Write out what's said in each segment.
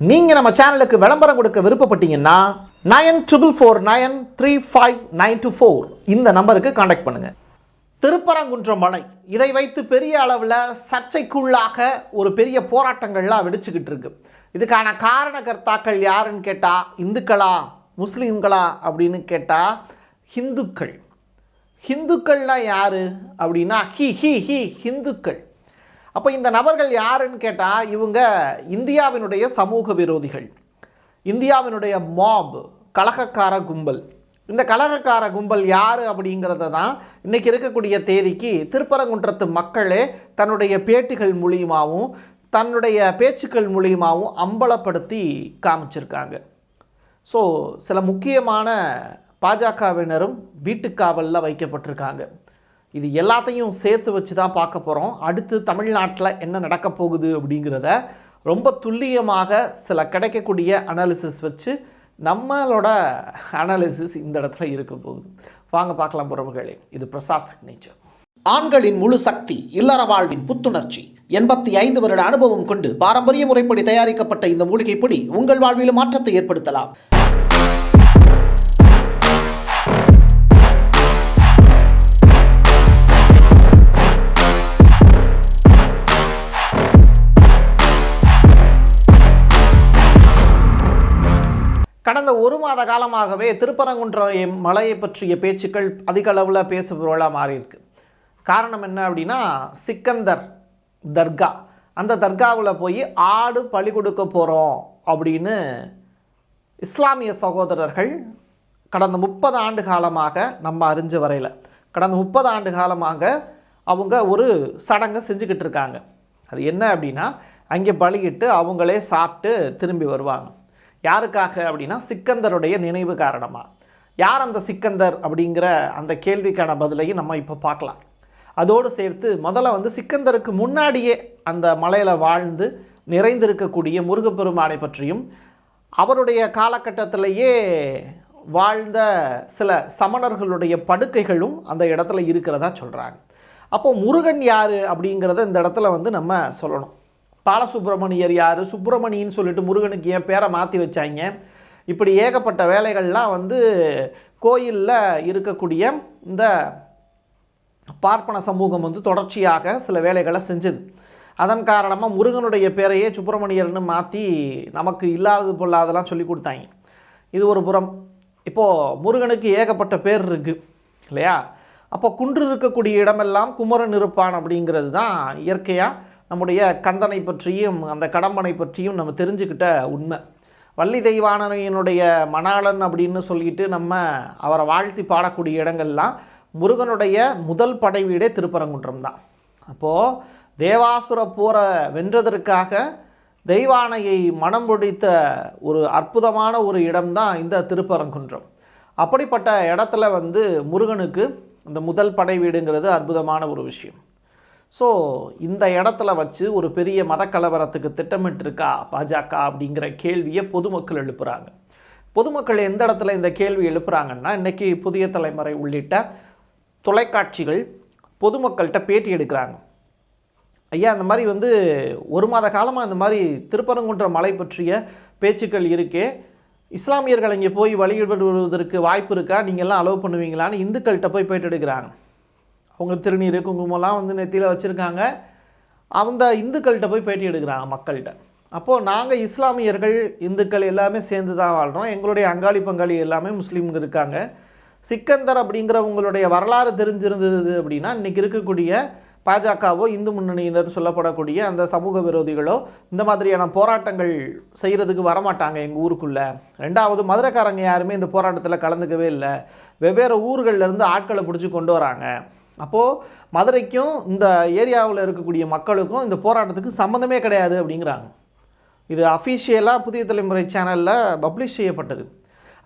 நீங்கள் நம்ம சேனலுக்கு விளம்பரம் கொடுக்க விருப்பப்பட்டீங்கன்னா nine triple four nine three five nine two four இந்த நம்பருக்கு காண்டாக்ட் பண்ணுங்கள் திருப்பரங்குன்றம் மலை இதை வைத்து பெரிய அளவில் சர்ச்சைக்குள்ளாக ஒரு பெரிய போராட்டங்கள்லாம் வெடிச்சுக்கிட்டு இருக்கு. இதுக்கான காரணகர்த்தாக்கள் யாருன்னு கேட்டால் இந்துக்களா முஸ்லீம்களா அப்படின்னு கேட்டால் ஹிந்துக்கள். ஹிந்துக்கள்லாம் யார் அப்படின்னா ஹி ஹி ஹி ஹிந்துக்கள். அப்போ இந்த நபர்கள் யாருன்னு கேட்டால் இவங்க இந்தியாவினுடைய சமூக விரோதிகள். இந்தியாவினுடைய மாப் கலகக்கார கும்பல். இந்த கலகக்கார கும்பல் யார் அப்படிங்கிறத தான் இன்றைக்கி இருக்கக்கூடிய தேதிக்கு திருப்பரங்குன்றத்து மக்களே தன்னுடைய பேட்டிகள் மூலியமாகவும் தன்னுடைய பேச்சுக்கள் மூலியமாகவும் அம்பலப்படுத்தி காமிச்சிருக்காங்க. ஸோ சில முக்கியமான பாஜகவினரும் வீட்டுக்காவலில் வைக்கப்பட்டிருக்காங்க. இது எல்லாத்தையும் சேர்த்து வச்சு தான் பார்க்க போகிறோம் அடுத்து தமிழ்நாட்டில் என்ன நடக்க போகுது அப்படிங்கிறத ரொம்ப துல்லியமாக சில கிடைக்கக்கூடிய அனாலிசிஸ் வச்சு நம்மளோட அனாலிசிஸ் இந்த இடத்துல இருக்க போகுது. வாங்க பார்க்கலாம் உறவுகளே. இது பிரசாத் சிக்னேச்சர் ஆண்களின் முழு சக்தி இல்லற வாழ்வின் புத்துணர்ச்சி. எண்பத்தி ஐந்து வருட அனுபவம் கொண்டு பாரம்பரிய முறைப்படி தயாரிக்கப்பட்ட இந்த மூலிகை பொடி உங்கள் வாழ்விலும் மாற்றத்தை ஏற்படுத்தலாம். கடந்த ஒரு மாத காலமாகவே திருப்பரங்குன்றம் மலையை பற்றிய பேச்சுக்கள் அதிக அளவில் பேசுபொருளாக மாறியிருக்கு. காரணம் என்ன அப்படின்னா சிக்கந்தர் தர்கா. அந்த தர்காவில் போய் ஆடு பழி கொடுக்க போகிறோம் அப்படின்னு இஸ்லாமிய சகோதரர்கள் கடந்த முப்பது ஆண்டு காலமாக நம்ம அறிஞ்ச வரையில் கடந்த முப்பது ஆண்டு காலமாக அவங்க ஒரு சடங்கை செஞ்சுக்கிட்டு இருக்காங்க. அது என்ன அப்படின்னா அங்கே பலியிட்டு அவங்களே சாப்பிட்டு திரும்பி வருவாங்க. யாருக்காக அப்படின்னா சிக்கந்தருடைய நினைவு காரணமாக யார் அந்த சிக்கந்தர் அப்படிங்கிற அந்த கேள்விக்கான பதிலையும் நம்ம இப்போ பார்க்கலாம். அதோடு சேர்த்து முதல்ல வந்து சிக்கந்தருக்கு முன்னாடியே அந்த மலையில் வாழ்ந்து நிறைந்திருக்கக்கூடிய முருகப்பெருமானை பற்றியும் அவருடைய காலகட்டத்திலேயே வாழ்ந்த சில சமணர்களுடைய படுக்கைகளும் அந்த இடத்துல இருக்கிறதா சொல்கிறாங்க அப்போ முருகன் யார் அப்படிங்கிறத இந்த இடத்துல வந்து நம்ம சொல்லணும். பாலசுப்ரமணியர் யார்? சுப்பிரமணின்னு சொல்லிட்டு முருகனுக்கு ஏன் பேரை மாற்றி வச்சாங்க. இப்படி ஏகப்பட்ட வேலைகள்லாம் வந்து கோயிலில் இருக்கக்கூடிய இந்த பார்ப்பன சமூகம் வந்து தொடர்ச்சியாக சில வேலைகளை செஞ்சது. அதன் காரணமாக முருகனுடைய பேரையே சுப்பிரமணியர்னு மாற்றி நமக்கு இல்லாதது பொல்லாதெல்லாம் சொல்லி கொடுத்தாங்க. இது ஒரு புறம். இப்போது முருகனுக்கு ஏகப்பட்ட பேர் இருக்குது இல்லையா? அப்போ குன்று இருக்கக்கூடிய இடமெல்லாம் குமரன் இருப்பான் அப்படிங்கிறது தான் இயற்கையாக நம்முடைய கந்தனை பற்றியும் அந்த கடம்பனை பற்றியும் நம்ம தெரிஞ்சுக்கிட்ட உண்மை. வள்ளி தெய்வானையினுடைய மணாளன் அப்படின்னு சொல்லிட்டு நம்ம அவரை வாழ்த்தி பாடக்கூடிய இடங்கள்லாம் முருகனுடைய முதல் படை வீடே திருப்பரங்குன்றம் தான். அப்போது தேவாசுர போரை வென்றதற்காக தெய்வானையை மனம் பிடித்த ஒரு அற்புதமான ஒரு இடம்தான் இந்த திருப்பரங்குன்றம். அப்படிப்பட்ட இடத்துல வந்து முருகனுக்கு இந்த முதல் படை வீடுங்கிறது அற்புதமான ஒரு விஷயம். ஸோ இந்த இடத்துல வச்சு ஒரு பெரிய மதக்கலவரத்துக்கு திட்டமிட்டிருக்கா பாஜக அப்படிங்கிற கேள்வியை பொதுமக்கள் எழுப்புகிறாங்க பொதுமக்கள் எந்த இடத்துல இந்த கேள்வி எழுப்புகிறாங்கன்னா இன்றைக்கி புதிய தலைமுறை உள்ளிட்ட தொலைக்காட்சிகள் பொதுமக்கள்கிட்ட பேட்டி எடுக்கிறாங்க. ஐயா இந்த மாதிரி வந்து ஒரு மாத காலமாக இந்த மாதிரி திருப்பரங்குன்ற மலை பற்றிய பேச்சுக்கள் இருக்கே. இஸ்லாமியர்கள் இங்கே போய் வழிபடுவதற்கு வாய்ப்பு இருக்கா? நீங்கள்லாம் அலோவ் பண்ணுவீங்களான்னு இந்துக்கள்கிட்ட போய் பேட்டி எடுக்கிறாங்க. அவங்க திருநீர் குங்குமம்லாம் வந்து நெத்தியில் வச்சுருக்காங்க. அந்த இந்துக்கள்கிட்ட போய் பேட்டி எடுக்கிறாங்க மக்கள்கிட்ட. அப்போது நாங்கள் இஸ்லாமியர்கள் இந்துக்கள் எல்லாமே சேர்ந்து தான் வாழ்கிறோம் எங்களுடைய அங்காளி பங்காளி எல்லாமே முஸ்லீம்ங்க இருக்காங்க. சிக்கந்தர் அப்படிங்கிறவங்களுடைய வரலாறு தெரிஞ்சிருந்தது அப்படின்னா இன்றைக்கி இருக்கக்கூடிய பாஜகவோ இந்து முன்னணியினர் சொல்லப்படக்கூடிய அந்த சமூக விரோதிகளோ இந்த மாதிரியான போராட்டங்கள் செய்கிறதுக்கு வரமாட்டாங்க எங்கள் ஊருக்குள்ளே. ரெண்டாவது மதுரைக்காரங்க யாருமே இந்த போராட்டத்தில் கலந்துக்கவே இல்லை. வெவ்வேறு ஊர்கள்லேருந்து ஆட்களை பிடிச்சி கொண்டு வராங்க. அப்போது மதுரைக்கும் இந்த ஏரியாவில் இருக்கக்கூடிய மக்களுக்கும் இந்த போராட்டத்துக்கு சம்மந்தமே கிடையாது அப்படிங்கிறாங்க. இது அஃபீஷியலாக புதிய தலைமுறை சேனலில் பப்ளிஷ் செய்யப்பட்டது.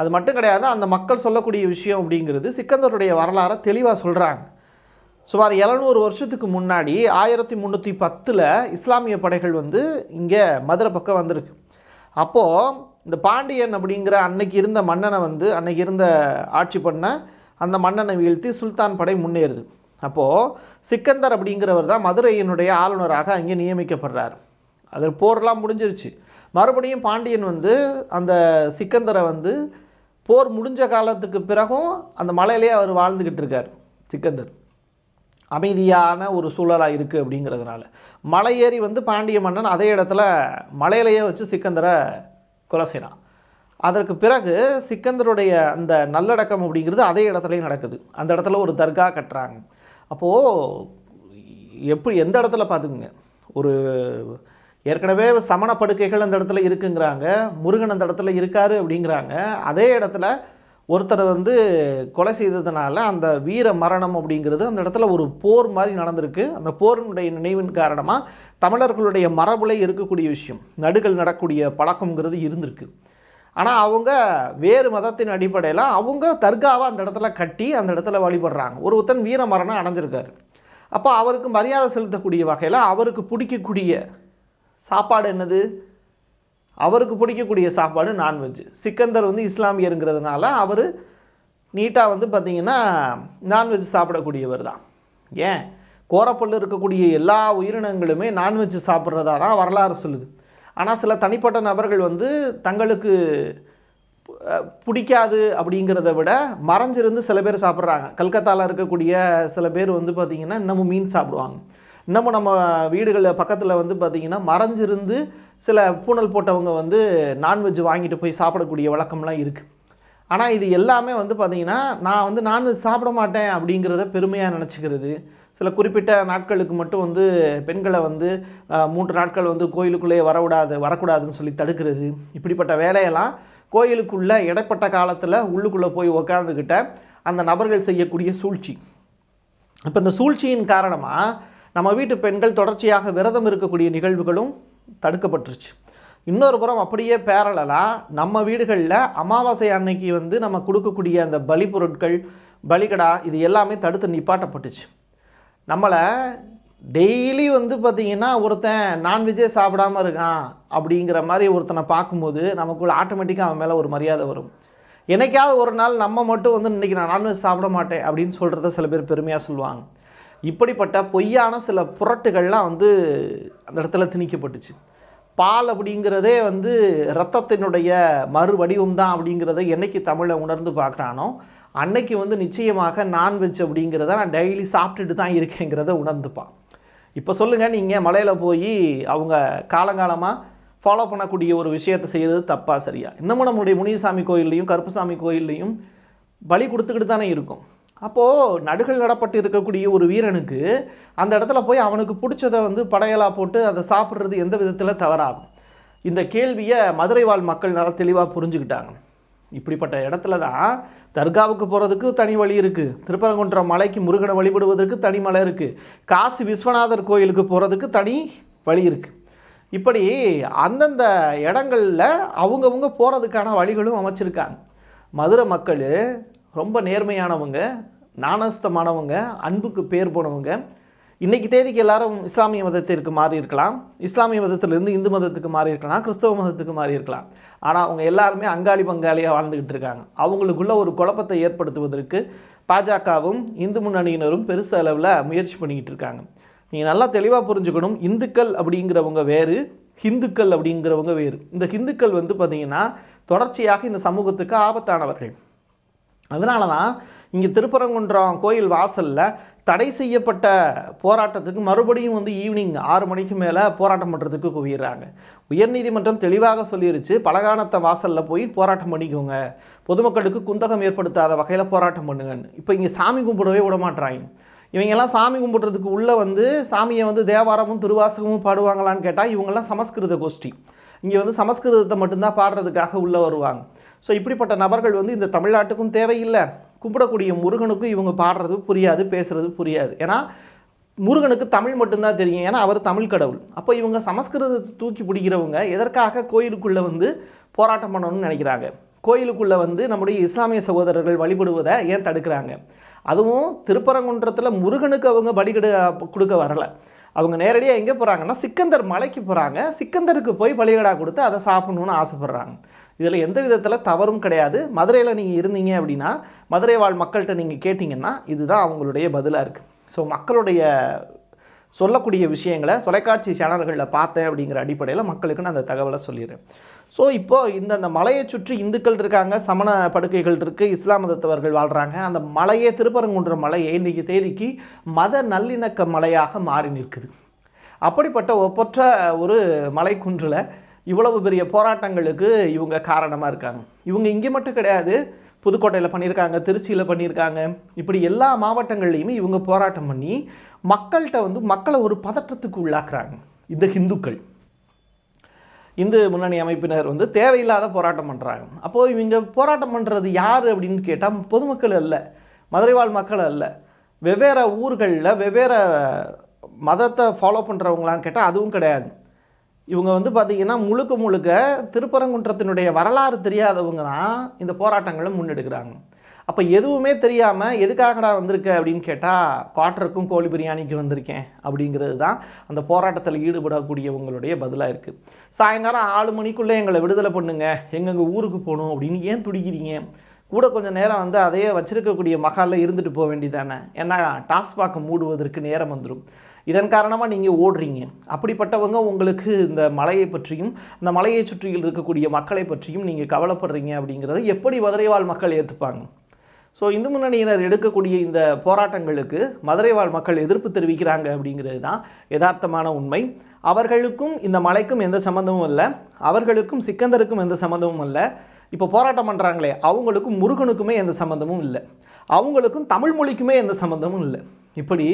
அது மட்டும் கிடையாது அந்த மக்கள் சொல்லக்கூடிய விஷயம் அப்படிங்கிறது சிக்கந்தருடைய வரலாறை தெளிவாக சொல்கிறாங்க சுமார் எழுநூறு வருஷத்துக்கு முன்னாடி ஆயிரத்தி முந்நூற்றி பத்தில் இஸ்லாமிய படைகள் வந்து இங்கே மதுரை பக்கம் வந்திருக்கு. அப்போது இந்த பாண்டியன் அப்படிங்கிற அன்னைக்கு இருந்த மன்னனை வந்து அன்னைக்கு இருந்த ஆட்சி பண்ண அந்த மன்னனை வீழ்த்தி சுல்தான் படை முன்னேறுது. அப்போது சிக்கந்தர் அப்படிங்கிறவர் தான் மதுரையினுடைய ஆளுநராக அங்கே நியமிக்கப்படுறார். அது போர்லாம் முடிஞ்சிருச்சு. மறுபடியும் பாண்டியன் வந்து அந்த சிக்கந்தரை வந்து போர் முடிஞ்ச காலத்துக்கு பிறகும் அந்த மலையிலேயே அவர் வாழ்ந்துக்கிட்டு இருக்கார் சிக்கந்தர். அமைதியான ஒரு சூழலாக இருக்குது அப்படிங்கிறதுனால. மலை ஏறி வந்து பாண்டிய மன்னன் அதே இடத்துல மலையிலேயே வச்சு சிக்கந்தரை கொலை செய்கிறான் அதற்கு பிறகு சிக்கந்தருடைய அந்த நல்லடக்கம் அப்படிங்கிறது அதே இடத்துலையும் நடக்குது. அந்த இடத்துல ஒரு தர்கா கட்டுறாங்க. அப்போது எப்படி எந்த இடத்துல பார்த்துக்குங்க? ஒரு ஏற்கனவே சமண படுக்கைகள் அந்த இடத்துல இருக்குங்கிறாங்க முருகன் அந்த இடத்துல இருக்கார் அப்படிங்கிறாங்க. அதே இடத்துல ஒருத்தரை வந்து கொலை செய்ததுனால அந்த வீர மரணம் அப்படிங்கிறது அந்த இடத்துல ஒரு போர் மாதிரி நடந்திருக்கு. அந்த போரினுடைய நினைவின் காரணமாக தமிழர்களுடைய மரபுல இருக்கக்கூடிய விஷயம் நடுகள் நடக்கூடிய பழக்கங்கிறது இருந்திருக்கு. ஆனால் அவங்க வேறு மதத்தின் அடிப்படையில் அவங்க தர்காவை அந்த இடத்துல கட்டி அந்த இடத்துல வழிபடுறாங்க. ஒருத்தன் வீர மரணம் அடைஞ்சிருக்காரு. அப்போ அவருக்கு மரியாதை செலுத்தக்கூடிய வகையில் அவருக்கு பிடிக்கக்கூடிய சாப்பாடு என்னது? அவருக்கு பிடிக்கக்கூடிய சாப்பாடு நான்வெஜ் சிக்கந்தர் வந்து இஸ்லாமியருங்கிறதுனால அவர் நீட்டாக வந்து பார்த்திங்கன்னா நான்வெஜ் சாப்பிடக்கூடியவர் தான். ஏன்? கோரப்பல்ல இருக்கக்கூடிய எல்லா உயிரினங்களுமே நான்வெஜ் சாப்பிட்றதா தான் வரலாறு சொல்லுது. ஆனால் சில தனிப்பட்ட நபர்கள் வந்து தங்களுக்கு பிடிக்காது அப்படிங்கிறத விட மறைஞ்சிருந்து சில பேர் சாப்பிட்றாங்க. கல்கத்தாவில் இருக்கக்கூடிய சில பேர் வந்து பார்த்திங்கன்னா இன்னமும் மீன் சாப்பிடுவாங்க. இன்னமும் நம்ம வீடுகளில் பக்கத்தில் வந்து பார்த்திங்கன்னா மறைஞ்சிருந்து சில பூனல் போட்டவங்க வந்து நான்வெஜ் வாங்கிட்டு போய் சாப்பிடக்கூடிய வழக்கம்லாம் இருக்குது ஆனால் இது எல்லாமே வந்து பார்த்திங்கன்னா நான் வந்து நான்வெஜ் சாப்பிட மாட்டேன் அப்படிங்கிறத பெருமையாக நினச்சிக்கிறது. சில குறிப்பிட்ட நாட்களுக்கு மட்டும் வந்து பெண்களை வந்து மூன்று நாட்கள் வந்து கோயிலுக்குள்ளே வரக்கூடாது வரக்கூடாதுன்னு சொல்லி தடுக்கிறது. இப்படிப்பட்ட வேலையெல்லாம் கோயிலுக்குள்ளே இடைப்பட்ட காலத்தில் உள்ளுக்குள்ளே போய் உக்காந்துக்கிட்ட அந்த நபர்கள் செய்யக்கூடிய சூழ்ச்சி. இப்போ இந்த சூழ்ச்சியின் காரணமாக நம்ம வீட்டு பெண்கள் தொடர்ச்சியாக விரதம் இருக்கக்கூடிய நிகழ்வுகளும் தடுக்கப்பட்டுருச்சு. இன்னொரு புறம் அப்படியே பேரலாக நம்ம வீடுகளில் அமாவாசை அன்னைக்கு வந்து நம்ம கொடுக்கக்கூடிய அந்த பலி பொருட்கள் பலிகடா இது எல்லாமே தடுத்து நிப்பாட்டப்பட்டுச்சு. நம்மளை டெய்லி வந்து பார்த்திங்கன்னா ஒருத்தன் நான்வெஜ்ஜே சாப்பிடாம இருக்கான் அப்படிங்கிற மாதிரி ஒருத்தனை பார்க்கும்போது நமக்குள்ள ஆட்டோமேட்டிக்காக அவன் மேலே ஒரு மரியாதை வரும். என்னைக்காவது ஒரு நாள் நம்ம மட்டும் வந்து இன்றைக்கி நான் நான்வெஜ் சாப்பிட மாட்டேன் அப்படின்னு சொல்கிறத சில பேர் பெருமையாக சொல்லுவாங்க. இப்படிப்பட்ட பொய்யான சில புரட்டுகள்லாம் வந்து அந்த இடத்துல திணிக்கப்பட்டுச்சு. பால் அப்படிங்கிறதே வந்து ரத்தத்தினுடைய மறுவடிவம் தான் அப்படிங்கிறத என்னைக்கு தமிழை உணர்ந்து பார்க்குறானோ அன்னைக்கு வந்து நிச்சயமாக நான்வெஜ் அப்படிங்கிறத நான் டெய்லி சாப்பிட்டுட்டு தான் இருக்கேங்கிறத உணர்ந்துப்பான் இப்போ சொல்லுங்கள் நீங்கள் மலையில் போய் அவங்க காலங்காலமாக ஃபாலோ பண்ணக்கூடிய ஒரு விஷயத்தை செய்கிறது தப்பாக சரியா? இன்னமும் நம்மளுடைய முனியசாமி கோயில்லையும் கருப்புசாமி கோயில்லையும் பலி கொடுத்துக்கிட்டு தானே இருக்கும். அப்போது நடுகள் நடப்பட்டு இருக்கக்கூடிய ஒரு வீரனுக்கு அந்த இடத்துல போய் அவனுக்கு பிடிச்சதை வந்து படையலாக போட்டு அதை சாப்பிட்றது எந்த விதத்தில் தவறாகும்? இந்த கேள்வியை மதுரை வாழ் மக்கள் நல்லா தெளிவாக புரிஞ்சுக்கிட்டாங்க. இப்படிப்பட்ட இடத்துல தான் தர்காவுக்கு போகிறதுக்கு தனி வழி இருக்குது திருப்பரங்குன்றம் மலைக்கு முருகனை வழிபடுவதற்கு தனி மலை இருக்குது காசி விஸ்வநாதர் கோயிலுக்கு போகிறதுக்கு தனி வழி இருக்குது இப்படி அந்தந்த இடங்களில் அவங்கவுங்க போகிறதுக்கான வழிகளும் அமைச்சிருக்காங்க. மதுரை மக்கள் ரொம்ப நேர்மையானவங்க நாணஸ்தமானவங்க அன்புக்கு பேர் போனவங்க இன்றைக்கி தேதிக்கு எல்லாரும் இஸ்லாமிய மதத்திற்கு மாறி இருக்கலாம். இஸ்லாமிய மதத்திலிருந்து இந்து மதத்துக்கு மாறி இருக்கலாம். கிறிஸ்தவ மதத்துக்கு மாறி இருக்கலாம். ஆனால் அவங்க எல்லாருமே அங்காளி பங்காளியாக வாழ்ந்துக்கிட்டு இருக்காங்க. அவங்களுக்குள்ள ஒரு குழப்பத்தை ஏற்படுத்துவதற்கு பாஜகவும் இந்து முன்னணியினரும் பெருசு அளவில் முயற்சி பண்ணிக்கிட்டு இருக்காங்க. நீங்கள் நல்லா தெளிவாக புரிஞ்சுக்கணும். இந்துக்கள் அப்படிங்கிறவங்க வேறு ஹிந்துக்கள் அப்படிங்கிறவங்க வேறு. இந்த ஹிந்துக்கள் வந்து பார்த்திங்கன்னா தொடர்ச்சியாக இந்த சமூகத்துக்கு ஆபத்தானவர்கள். அதனால தான் இங்கே திருப்பரங்குன்றம் கோயில் வாசலில் தடை செய்யப்பட்ட போராட்டத்துக்கு மறுபடியும் வந்து ஈவினிங் ஆறு மணிக்கு மேலே போராட்டம் பண்ணுறதுக்கு குவியிறாங்க உயர்நீதிமன்றம் தெளிவாக சொல்லிருச்சு பலகானத்தை வாசலில் போய் போராட்டம் பண்ணிக்கோங்க. பொதுமக்களுக்கு குந்தகம் ஏற்படுத்தாத வகையில் போராட்டம் பண்ணுங்கன்னு. இப்போ இங்கே சாமி கும்பிடவே விட மாட்றாங்க. இவங்கெல்லாம் சாமி கும்பிட்றதுக்கு உள்ளே வந்து சாமியை வந்து தேவாரமும் திருவாசகமும் பாடுவாங்களான்னு கேட்டால் இவங்கெல்லாம் சமஸ்கிருத கோஷ்டி. இங்கே வந்து சமஸ்கிருதத்தை மட்டும்தான் பாடுறதுக்காக உள்ளே வருவாங்க. ஸோ இப்படிப்பட்ட நபர்கள் வந்து இந்த தமிழ்நாட்டுக்கும் தேவையில்லை. கும்பிடக்கூடிய முருகனுக்கும் இவங்க பாடுறது புரியாது பேசுகிறது புரியாது. ஏன்னா முருகனுக்கு தமிழ் மட்டும்தான் தெரியும். ஏன்னா அவர் தமிழ் கடவுள். அப்போ இவங்க சமஸ்கிருதத்தை தூக்கி பிடிக்கிறவங்க எதற்காக கோயிலுக்குள்ளே வந்து போராட்டம் பண்ணணும்னு நினைக்கிறாங்க? கோயிலுக்குள்ளே வந்து நம்முடைய இஸ்லாமிய சகோதரர்கள் வழிபடுவதை ஏன் தடுக்கிறாங்க? அதுவும் திருப்பரங்குன்றத்தில் முருகனுக்கு அவங்க பலி கொடுக்க வரலை. அவங்க நேரடியாக எங்கே போகிறாங்கன்னா சிக்கந்தர் மலைக்கு போகிறாங்க சிக்கந்தருக்கு போய் பலிகடா கொடுத்து அதை சாப்பிட்ணுன்னு ஆசைப்பட்றாங்க. இதில் எந்த விதத்தில் தவறும் கிடையாது. மதுரையில் நீங்கள் இருந்தீங்க அப்படின்னா மதுரை வாழ் மக்கள்கிட்ட நீங்கள் கேட்டிங்கன்னா இதுதான் அவங்களுடைய பதிலாக இருக்குது ஸோ மக்களுடைய சொல்லக்கூடிய விஷயங்களை தொலைக்காட்சி சேனல்களில் பார்த்தேன் அப்படிங்கிற அடிப்படையில் மக்களுக்கு நான் அந்த தகவலை சொல்லிடுறேன். ஸோ இப்போது இந்த அந்த மலையை சுற்றி இந்துக்கள் இருக்காங்க சமண படுக்கைகள் இருக்குது இஸ்லாம் மதத்தவர்கள் வாழ்கிறாங்க அந்த மலையே திருப்பரங்குன்ற மலையை இன்றைக்கி தேதிக்கு மத நல்லிணக்க மலையாக மாறி நிற்குது. அப்படிப்பட்ட ஒப்பற்ற ஒரு மலைக்குன்றில் இவ்வளவு பெரிய போராட்டங்களுக்கு இவங்க காரணமாக இருக்காங்க. இவங்க இங்கே மட்டும் கிடையாது புதுக்கோட்டையில் பண்ணியிருக்காங்க திருச்சியில் பண்ணியிருக்காங்க. இப்படி எல்லா மாவட்டங்கள்லையுமே இவங்க போராட்டம் பண்ணி மக்கள்கிட்ட வந்து மக்களை ஒரு பதற்றத்துக்கு உள்ளாக்குறாங்க. இந்த ஹிந்துக்கள். இந்து முன்னணி அமைப்பினர் வந்து தேவையில்லாத போராட்டம் பண்ணுறாங்க அப்போது இவங்க போராட்டம் பண்ணுறது யார் அப்படின்னு கேட்டால் பொதுமக்கள் அல்ல மதுரைவாழ் மக்கள் அல்ல. வெவ்வேறு ஊர்களில் வெவ்வேறு மதத்தை ஃபாலோ பண்ணுறவங்களான்னு கேட்டால் அதுவும் கிடையாது. இவங்க வந்து பார்த்திங்கன்னா முழுக்க முழுக்க திருப்பரங்குன்றத்தினுடைய வரலாறு தெரியாதவங்க தான் இந்த போராட்டங்களை முன்னெடுக்கிறாங்க. அப்போ எதுவுமே தெரியாமல் எதுக்காகடா வந்திருக்க அப்படின்னு கேட்டால் குவாட்டருக்கும் கோழி பிரியாணிக்கு வந்திருக்கேன் அப்படிங்கிறது தான் அந்த போராட்டத்தில் ஈடுபடக்கூடியவங்களுடைய பதிலாக இருக்குது சாயங்காலம் ஆறு மணிக்குள்ளே எங்களை விடுதலை பண்ணுங்க எங்கெங்க ஊருக்கு போகணும் அப்படின்னு ஏன் துடிக்கிறீங்க? கூட கொஞ்சம் நேரம் வந்து அதையே வச்சுருக்கக்கூடிய மகாலில் இருந்துட்டு போக வேண்டியதானே ஏன்னா டாஸ்மாக மூடுவதற்கு நேரம் வந்துடும் இதன் காரணமாக நீங்கள் ஓடுறீங்க. அப்படிப்பட்டவங்க உங்களுக்கு இந்த மலையை பற்றியும் இந்த மலையை சுற்றியில் இருக்கக்கூடிய மக்களை பற்றியும் நீங்கள் கவலைப்படுறீங்க அப்படிங்கிறத எப்படி மதுரைவாழ் மக்கள் ஏற்றுப்பாங்க ஸோ இந்து முன்னணியினர் எடுக்கக்கூடிய இந்த போராட்டங்களுக்கு மதுரை வாழ் மக்கள் எதிர்ப்பு தெரிவிக்கிறாங்க அப்படிங்கிறது தான் யதார்த்தமான உண்மை. அவர்களுக்கும் இந்த மலைக்கும் எந்த சம்மந்தமும் இல்லை. அவர்களுக்கும் சிக்கந்தருக்கும் எந்த சம்மந்தமும் இல்லை. இப்போ போராட்டம் பண்ணுறாங்களே அவங்களுக்கும் முருகனுக்குமே எந்த சம்மந்தமும் இல்லை. அவங்களுக்கும் தமிழ் மொழிக்குமே எந்த சம்மந்தமும் இல்லை. இப்படி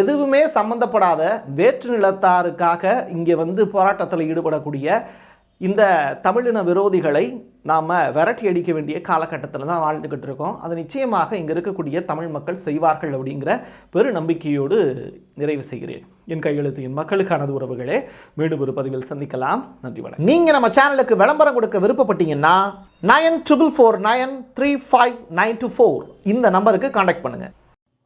எதுவுமே சம்மந்தப்படாத வேற்று நிலத்தாருக்காக இங்கே வந்து போராட்டத்தில் ஈடுபடக்கூடிய இந்த தமிழின விரோதிகளை நாம் விரட்டி அடிக்க வேண்டிய காலகட்டத்தில் தான் வாழ்ந்துக்கிட்டு இருக்கோம். அது நிச்சயமாக இங்கே இருக்கக்கூடிய தமிழ் மக்கள் செய்வார்கள் அப்படிங்கிற பெரு நம்பிக்கையோடு நிறைவு செய்கிறேன். என் கையெழுத்து என் மக்களுக்கானது உறவுகளே மீண்டும் ஒரு பதிவில் சந்திக்கலாம். நன்றி வணக்கம். நீங்கள் நம்ம சேனலுக்கு விளம்பரம் கொடுக்க விருப்பப்பட்டீங்கன்னா nine triple four nine three five nine two four இந்த நம்பருக்கு காண்டாக்ட் பண்ணுங்கள்